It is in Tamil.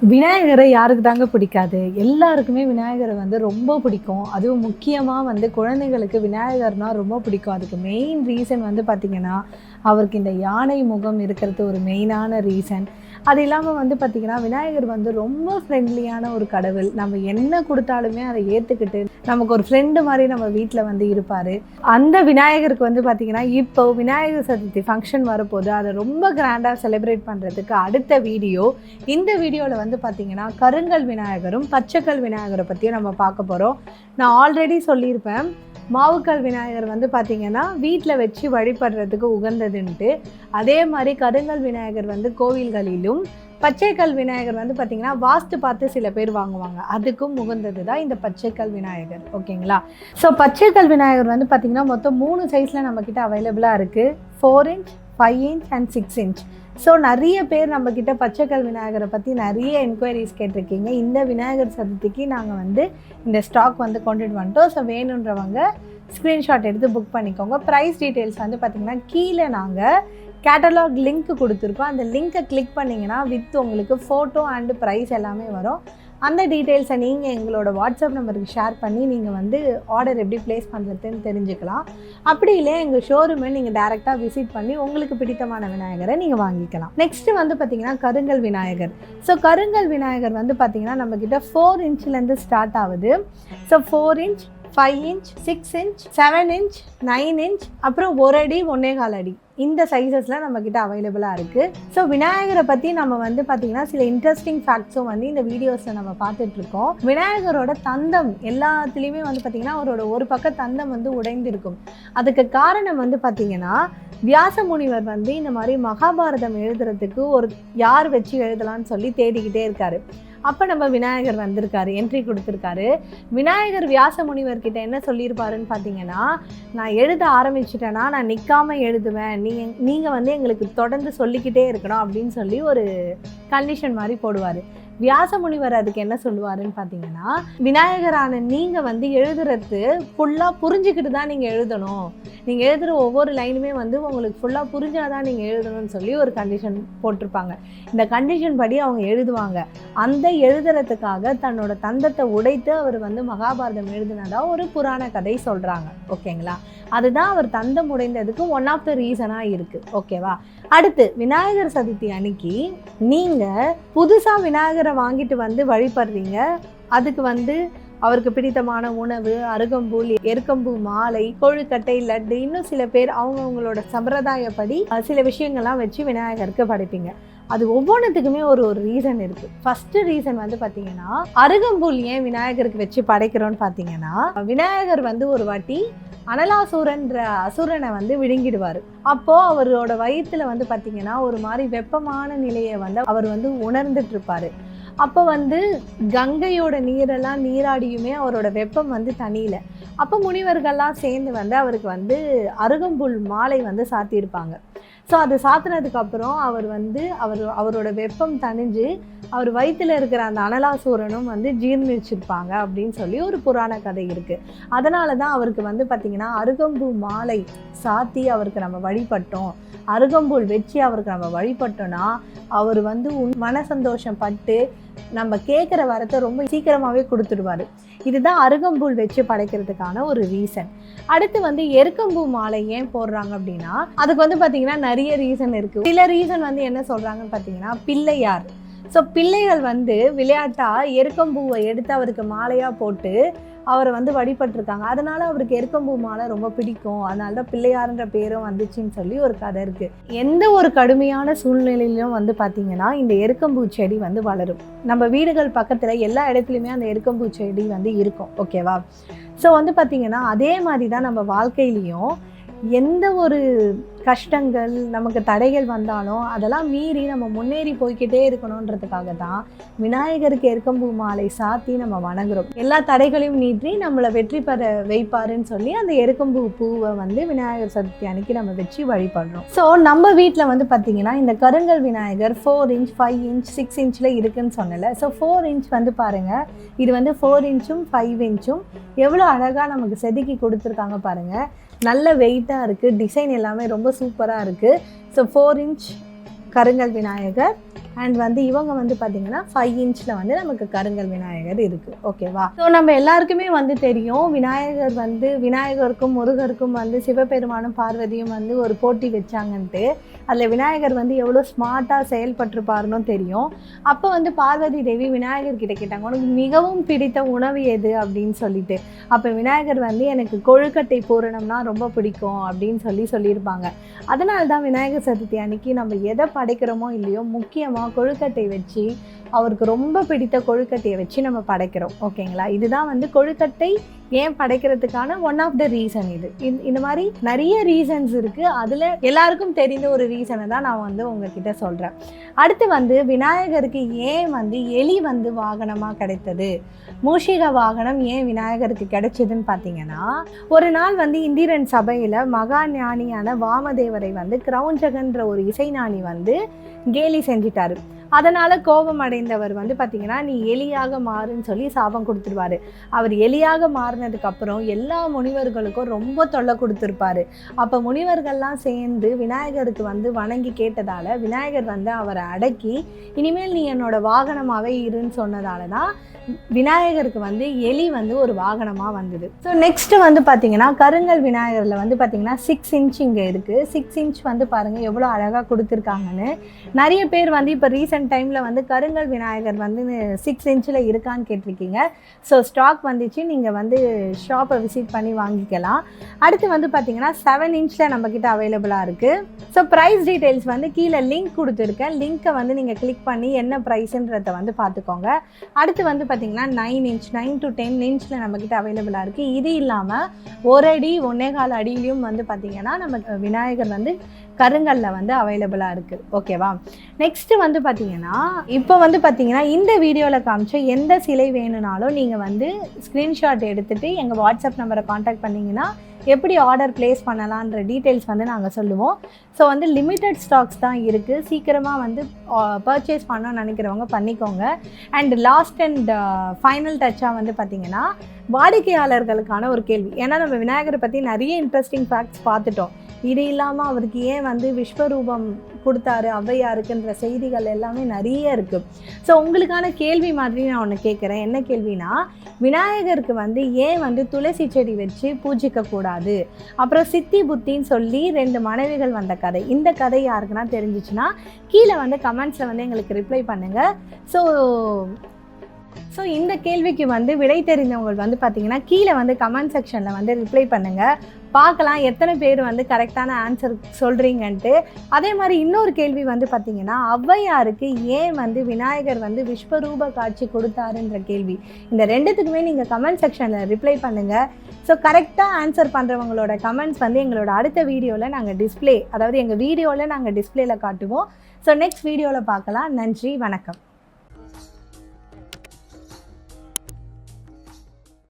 விநாயகரை யாருக்கு தாங்க பிடிக்காது? எல்லாருக்குமே விநாயகரை வந்து ரொம்ப பிடிக்கும். அதுவும் முக்கியமாக வந்து குழந்தைகளுக்கு விநாயகர்னா ரொம்ப பிடிக்கும். அதுக்கு மெயின் ரீசன் வந்து பார்த்திங்கன்னா அவருக்கு இந்த யானை முகம் இருக்கிறது ஒரு மெயினான ரீசன் அது இல்லாமல் வந்து பார்த்திங்கன்னா விநாயகர் வந்து ரொம்ப ஃப்ரெண்ட்லியான ஒரு கடவுள். நம்ம என்ன கொடுத்தாலுமே அதை ஏற்றுக்கிட்டு நமக்கு ஒரு ஃப்ரெண்டு மாதிரி நம்ம வீட்டில் வந்து இருப்பார். அந்த விநாயகருக்கு வந்து பார்த்திங்கன்னா இப்போ விநாயகர் சதுர்த்தி ஃபங்க்ஷன் வரப்போது அதை ரொம்ப கிராண்டாக செலிப்ரேட் பண்ணுறதுக்கு அடுத்த வீடியோ இந்த வீடியோவில் வந்து பார்த்திங்கன்னா கருங்கல் விநாயகரும் பச்சைக்கல் விநாயகரை பற்றியும் நம்ம பார்க்க போகிறோம் நான் ஆல்ரெடி சொல்லியிருப்பேன். மாவுக்கல் விநாயகர் வந்து பார்த்திங்கன்னா வீட்டில் வச்சு வழிபடுறதுக்கு உகந்ததுன்ட்டு. அதே மாதிரி கருங்கல் விநாயகர் வந்து கோவில்களிலும் பச்சைக்கல் விநாயகர் வந்து பார்த்திங்கன்னா வாஸ்து பார்த்து சில பேர் வாங்குவாங்க. அதுக்கும் உகந்தது தான் இந்த பச்சைக்கல் விநாயகர். ஓகேங்களா? ஸோ பச்சைக்கல் விநாயகர் வந்து பார்த்திங்கன்னா மொத்தம் மூணு சைஸில் நம்மக்கிட்ட அவைலபிளாக இருக்குது four inch five inch and six inch so நிறைய பேர் நம்மக்கிட்ட பச்சைக்கல் விநாயகரை பற்றி நிறைய என்கொயரிஸ் கேட்டிருக்கீங்க. இந்த விநாயகர் சதுர்த்திக்கு நாங்கள் வந்து இந்த ஸ்டாக் வந்து கொண்டுட்டு வந்துட்டோம். ஸோ வேணுன்றவங்க ஸ்க்ரீன்ஷாட் எடுத்து புக் பண்ணிக்கோங்க. ப்ரைஸ் டீட்டெயில்ஸ் வந்து பார்த்திங்கன்னா கீழே நாங்கள் கேட்டலாக் லிங்க் கொடுத்துருக்கோம். அந்த லிங்க்கை கிளிக் பண்ணிங்கன்னா வித் உங்களுக்கு ஃபோட்டோ அண்டு ப்ரைஸ் எல்லாமே வரும். அந்த டீட்டெயில்ஸை நீங்கள் எங்களோட வாட்ஸ்அப் நம்பருக்கு ஷேர் பண்ணி நீங்கள் வந்து ஆர்டர் எப்படி ப்ளேஸ் பண்ணுறதுன்னு தெரிஞ்சுக்கலாம். அப்படி இல்லை எங்கள் ஷோரூமை நீங்கள் டேரெக்டாக விசிட் பண்ணி உங்களுக்கு பிடித்தமான விநாயகரை நீங்கள் வாங்கிக்கலாம். நெக்ஸ்ட்டு வந்து பார்த்திங்கன்னா கருங்கல் விநாயகர். ஸோ கருங்கல் விநாயகர் வந்து பார்த்திங்கன்னா நம்மக்கிட்ட ஃபோர் இன்ச்லேருந்து ஸ்டார்ட் ஆகுது. So four inch five inch six inch seven inch nine inch அப்புறம் ஒரு அடி ஒன்னே கால் அடி. இந்த சைஸஸில் நம்மக்கிட்ட அவைலபிளாக இருக்குது ஸோ விநாயகரை பற்றி நம்ம வந்து பார்த்திங்கன்னா சில இன்ட்ரெஸ்டிங் ஃபேக்ட்ஸும் வந்து இந்த வீடியோஸில் நம்ம பார்த்துட்ருக்கோம் விநாயகரோட தந்தம் எல்லாத்துலேயுமே வந்து பார்த்திங்கன்னா அவரோட ஒரு பக்கம் தந்தம் வந்து உடைந்திருக்கும். அதுக்கு காரணம் வந்து பார்த்திங்கன்னா வியாச முனிவர் வந்து இந்த மாதிரி மகாபாரதம் எழுதுறதுக்கு ஒரு யார் வச்சு எழுதலாம்னு சொல்லி தேடிக்கிட்டே இருக்காரு. அப்போ நம்ம விநாயகர் வந்திருக்காரு என்ட்ரி கொடுத்துருக்காரு. விநாயகர் வியாச முனிவர்கிட்ட என்ன சொல்லியிருப்பாருன்னு பார்த்தீங்கன்னா நான் எழுத ஆரம்பிச்சிட்டேன்னா நான் நிற்காமல் எழுதுவேன். நீங்கள் நீங்கள் வந்து எங்களுக்கு தொடர்ந்து சொல்லிக்கிட்டே இருக்கணும் அப்படின்னு சொல்லி ஒரு கண்டிஷன் மாதிரி போடுவார். வியாச முனிவர் அதுக்கு என்ன சொல்லுவாருன்னு பார்த்தீங்கன்னா விநாயகரான நீங்கள் வந்து எழுதுறது ஃபுல்லாக புரிஞ்சுக்கிட்டு தான் நீங்கள் எழுதணும். நீங்கள் எழுதுகிற ஒவ்வொரு லைனுமே வந்து உங்களுக்கு ஃபுல்லாக புரிஞ்சாதான் நீங்கள் எழுதணும்னு சொல்லி ஒரு கண்டிஷன் போட்டிருப்பாங்க. இந்த கண்டிஷன் படி அவங்க எழுதுவாங்க. அந்த எழுதுறதுக்காக தன்னோட தந்தத்தை உடைத்து அவர் வந்து மகாபாரதம் எழுதினதா ஒரு புராண கதை சொல்கிறாங்க ஓகேங்களா? அதுதான் அவர் தந்தம் உடைந்ததுக்கு ஒன் ஆஃப் த ரீசனாக இருக்குது ஓகேவா? அடுத்து விநாயகர் சதுர்த்தி அன்னைக்கு நீங்கள் புதுசாக விநாயகரை வாங்கிட்டு வந்து வழிபடுறீங்க. அதுக்கு வந்து அவருக்கு பிடித்தமான உணவு அருகம்புல் எருக்கம்பூ மாலை கொழுக்கட்டை லட்டு இன்னும் சில பேர் அவங்கவுங்களோட சம்பிரதாயப்படி சில விஷயங்கள்லாம் வச்சு விநாயகருக்கு படைப்பீங்க. அது ஒவ்வொன்றத்துக்குமே ஒரு ஒரு ரீசன் இருக்குது ஃபர்ஸ்ட் ரீசன் வந்து பார்த்தீங்கன்னா அருகம்புல் ஏன் விநாயகருக்கு வச்சு படைக்கிறோன்னு பார்த்தீங்கன்னா விநாயகர் வந்து ஒரு வாட்டி அனலாசூரன்ற அசுரனை வந்து விழுங்கிடுவார். அப்போ அவரோட வயித்துல வந்து பார்த்தீங்கன்னா ஒரு மாதிரி வெப்பமான நிலையை வந்து அவர் வந்து உணர்ந்துட்டு இருப்பாரு. அப்போ வந்து கங்கையோட நீரெல்லாம் நீராடியுமே அவரோட வெப்பம் வந்து தனியில. அப்போ முனிவர்கள்லாம் சேர்ந்து வந்து அவருக்கு வந்து அருகம்புல் மாலை வந்து சாத்தியிருப்பாங்க. ஸோ அது சாத்தினதுக்கு அப்புறம் அவர் வந்து அவர் அவரோட வெப்பம் தணிஞ்சு அவர் வயித்துல இருக்கிற அந்த அனலாசூரனும் வந்து ஜீர்ணிச்சிருப்பாங்க அப்படின்னு சொல்லி ஒரு புராண கதை இருக்குது அதனால தான் அவருக்கு வந்து பார்த்திங்கன்னா அருகம்பூ மாலை சாத்தி அவருக்கு நம்ம வழிபட்டோம். அருகம்பூல் வச்சு அவருக்கு நம்ம வழிபட்டோம்னா அவர் வந்து உன் மன சந்தோஷம் பட்டு நம்ம கேட்குற வரத்தை ரொம்ப சீக்கிரமாகவே கொடுத்துடுவார். இதுதான் அருகம்புல் வச்சு படைக்கிறதுக்கான ஒரு ரீசன் அடுத்து வந்து எருக்கம்பூ மாலை ஏன் போடுறாங்க அப்படின்னா அதுக்கு வந்து பார்த்தீங்கன்னா நிறைய ரீசன் இருக்குது சில ரீசன் வந்து என்ன சொல்கிறாங்கன்னு பார்த்தீங்கன்னா பிள்ளையார். ஸோ பிள்ளைகள் வந்து விளையாட்டா எருக்கம்பூவை எடுத்து அவருக்கு மாலையாக போட்டு அவரை வந்து வழிபட்டிருக்காங்க. அதனால அவருக்கு எருக்கம்பூ மாலை ரொம்ப பிடிக்கும். அதனால தான் பிள்ளையாருன்ற பேரும் வந்துச்சுன்னு சொல்லி ஒரு கதை இருக்கு. எந்த ஒரு கடுமையான சூழ்நிலையிலும் வந்து பார்த்தீங்கன்னா இந்த எருக்கம்பூ செடி வந்து வளரும். நம்ம வீடுகள் பக்கத்தில் எல்லா இடத்துலையுமே அந்த எருக்கம்பூ செடி வந்து இருக்கும். ஓகேவா ஸோ வந்து பார்த்தீங்கன்னா அதே மாதிரி தான் நம்ம வாழ்க்கையிலையும் எந்த ஒரு கஷ்டங்கள் நமக்கு தடைகள் வந்தாலும் அதெல்லாம் மீறி நம்ம முன்னேறி போய்கிட்டே இருக்கணுன்றதுக்காக தான் விநாயகருக்கு எருக்கம்பூ மாலை சாத்தி நம்ம வணங்குறோம். எல்லா தடைகளையும் நீற்றி நம்மளை வெற்றி பெற வைப்பாருன்னு சொல்லி அந்த எருக்கம்பூ பூவை வந்து விநாயகர் சதுர்த்தி அன்னைக்கு நம்ம வச்சு வழிபடுறோம். ஸோ நம்ம வீட்டில் வந்து பார்த்தீங்கன்னா இந்த கருங்கல் Vinayagar four inch five inch six இன்ச்சில் இருக்குன்னு சொன்னல ஸோ ஃபோர் இன்ச் வந்து பாருங்கள் இது வந்து ஃபோர் இன்ச்சும் ஃபைவ் இன்ச்சும் எவ்வளோ அழகாக நமக்கு செதுக்கி கொடுத்துருக்காங்க பாருங்கள் நல்ல வெயிட்டாக இருக்குது டிசைன் எல்லாமே ரொம்ப சூப்பராக இருக்குது ஸோ ஃபோர் இன்ச் கருங்கல் விநாயகர். அண்ட் வந்து இவங்க வந்து பார்த்தீங்கன்னா ஃபைவ் இன்ச்சில் வந்து நமக்கு கருங்கல் விநாயகர் இருக்குது ஓகேவா ஸோ நம்ம எல்லாருக்குமே வந்து தெரியும் விநாயகர் வந்து விநாயகருக்கும் முருகருக்கும் வந்து சிவபெருமானும் பார்வதியும் வந்து ஒரு போட்டி வச்சாங்கன்ட்டு. அதில் விநாயகர் வந்து எவ்வளோ ஸ்மார்ட்டாக செயல்பட்டுருப்பாருன்னு தெரியும். அப்போ வந்து பார்வதி தேவி விநாயகர் கிட்ட கேட்டாங்க உனக்கு மிகவும் பிடித்த உணவு எது? அப்படின்னு சொல்லிட்டு. அப்போ விநாயகர் வந்து எனக்கு கொழுக்கட்டை பூரணம்னா ரொம்ப பிடிக்கும் அப்படின்னு சொல்லி சொல்லியிருப்பாங்க. அதனால தான் விநாயகர் சதுர்த்தி அன்னைக்கு நம்ம எதை படைக்கிறோமோ இல்லையோ முக்கியமாக கொழுக்கட்டை வச்சு அவருக்கு ரொம்ப பிடித்த கொழுக்கட்டையை வச்சு நம்ம படைக்கிறோம். ஓகேங்களா? இதுதான் வந்து கொழுக்கட்டை ஏன் படைக்கிறதுக்கான ஒன் ஆஃப் த ரீசன் இது. இந்த- இந்த மாதிரி நிறைய ரீசன்ஸ் இருக்குது அதில் எல்லாருக்கும் தெரிந்த ஒரு ரீசனை தான் நான் வந்து உங்ககிட்ட சொல்கிறேன் அடுத்து வந்து விநாயகருக்கு ஏன் வந்து எலி வந்து வாகனமாக கிடைத்தது? மூஷிக வாகனம் ஏன் விநாயகருக்கு கிடைச்சதுன்னு பார்த்தீங்கன்னா ஒரு நாள் வந்து இந்திரன் சபையில் மகா ஞானியான வாமதேவரை வந்து கிரௌஞ்சகன்ற ஒரு இசைஞானி வந்து கேலி செஞ்சிட்டாரு. அதனால் கோபம் அடைந்தவர் வந்து பார்த்தீங்கன்னா நீ எலியாக மாறுன்னு சொல்லி சாபம் கொடுத்துருவாரு. அவர் எலியாக மாறினதுக்கப்புறம் எல்லா முனிவர்களுக்கும் ரொம்ப தொல்லை கொடுத்துருப்பாரு. அப்போ முனிவர்கள்லாம் சேர்ந்து விநாயகருக்கு வந்து வணங்கி கேட்டதால விநாயகர் வந்து அவரை அடக்கி இனிமேல் நீ என்னோட வாகனமாகவே இருன்னு சொன்னதால தான் விநாயகருக்கு வந்து எலி வந்து ஒரு வாகனமாக வந்தது. ஸோ நெக்ஸ்ட்டு வந்து பார்த்தீங்கன்னா கருங்கல் விநாயகரில் வந்து பார்த்தீங்கன்னா சிக்ஸ் இன்ச் இங்கே இருக்குது சிக்ஸ் இன்ச் வந்து பாருங்கள் எவ்வளோ அழகாக கொடுத்துருக்காங்கன்னு. நிறைய பேர் வந்து இப்போ ரீசெண்ட் டைமில் வந்து கருங்கல் விநாயகர் வந்து சிக்ஸ் இன்ச்சில் இருக்கான்னு கேட்டிருக்கீங்க. ஸோ ஸ்டாக் வந்துச்சு. நீங்கள் வந்து ஷாப்பை விசிட் பண்ணி வாங்கிக்கலாம். அடுத்து வந்து பார்த்தீங்கன்னா செவன் இன்ச்சில் நம்மக்கிட்ட அவைலபிளாக இருக்குது ஸோ ப்ரைஸ் டீட்டெயில்ஸ் வந்து கீழே லிங்க் கொடுத்துருக்கேன். லிங்க்கை வந்து நீங்கள் கிளிக் பண்ணி என்ன ப்ரைஸுன்றதை வந்து பார்த்துக்கோங்க அடுத்து வந்து பார்த்தீங்கன்னா nine inch nine to ten இன்ச்சில் நம்மக்கிட்ட அவைலபிளாக இருக்குது இது இல்லாமல் ஒரு அடி ஒன்னே கால் அடியிலையும் வந்து பார்த்தீங்கன்னா நம்ம விநாயகர் வந்து கருங்கல்ல வந்து அவைலபிளாக இருக்குது ஓகேவா நெக்ஸ்ட்டு வந்து பார்த்தீங்கன்னா இப்போ வந்து பார்த்தீங்கன்னா இந்த வீடியோவில் காமிச்ச எந்த சிலை வேணும்னாலும் நீங்கள் வந்து ஸ்க்ரீன்ஷாட் எடுத்துகிட்டு எங்கள் வாட்ஸ்அப் நம்பரை காண்டாக்ட் பண்ணிங்கன்னா எப்படி ஆர்டர் ப்ளேஸ் பண்ணலான்ற டீட்டெயில்ஸ் வந்து நாங்கள் சொல்லுவோம். ஸோ வந்து லிமிட்டட் ஸ்டாக்ஸ் தான் இருக்குது சீக்கிரமாக வந்து பர்ச்சேஸ் பண்ணணும்னு நினைக்கிறவங்க பண்ணிக்கோங்க. அண்ட் லாஸ்ட் அண்ட் ஃபைனல் டச்சாக வந்து பார்த்தீங்கன்னா வாடிக்கையாளர்களுக்கான ஒரு கேள்வி. ஏன்னா நம்ம விநாயகரை பற்றி நிறைய இன்ட்ரெஸ்டிங் ஃபேக்ட்ஸ் பார்த்துட்டோம். இது இல்லாமல் அவருக்கு ஏன் வந்து விஸ்வரூபம் கொடுத்தாரு ஔவையாருக்குன்ற செய்திகள் எல்லாமே நிறைய இருக்குது ஸோ உங்களுக்கான கேள்வி மாதிரி நான் ஒன்று கேட்குறேன் என்ன கேள்வினா விநாயகருக்கு வந்து ஏன் வந்து துளசி செடி வச்சு பூஜிக்க கூடாது? அப்புறம் சித்தி புத்தின்னு சொல்லி ரெண்டு மனைவிகள் வந்த கதை. இந்த கதை யாருக்குன்னா தெரிஞ்சிச்சுன்னா கீழே வந்து கமெண்ட்ஸில் வந்து எங்களுக்கு ரிப்ளை பண்ணுங்கள் ஸோ ஸோ இந்த கேள்விக்கு வந்து விடை தெரிந்தவங்க வந்து பார்த்தீங்கன்னா கீழே வந்து கமெண்ட் செக்ஷனில் வந்து ரிப்ளை பண்ணுங்கள் பார்க்கலாம் எத்தனை பேர் வந்து கரெக்டான ஆன்சர் சொல்கிறீங்கன்ட்டு அதே மாதிரி இன்னொரு கேள்வி வந்து பார்த்தீங்கன்னா ஔவையாருக்கு ஏன் வந்து விநாயகர் வந்து விஸ்வரூப காட்சி கொடுத்தாருன்ற கேள்வி. இந்த ரெண்டுத்துக்குமே நீங்கள் கமெண்ட் செக்ஷனில் ரிப்ளை பண்ணுங்கள் ஸோ கரெக்டாக ஆன்சர் பண்ணுறவங்களோட கமெண்ட்ஸ் வந்து எங்களோட அடுத்த வீடியோவில் நாங்கள் டிஸ்ப்ளே அதாவது எங்கள் வீடியோவில் நாங்கள் டிஸ்ப்ளேல காட்டுவோம். ஸோ நெக்ஸ்ட் வீடியோவில் பார்க்கலாம். நன்றி வணக்கம்.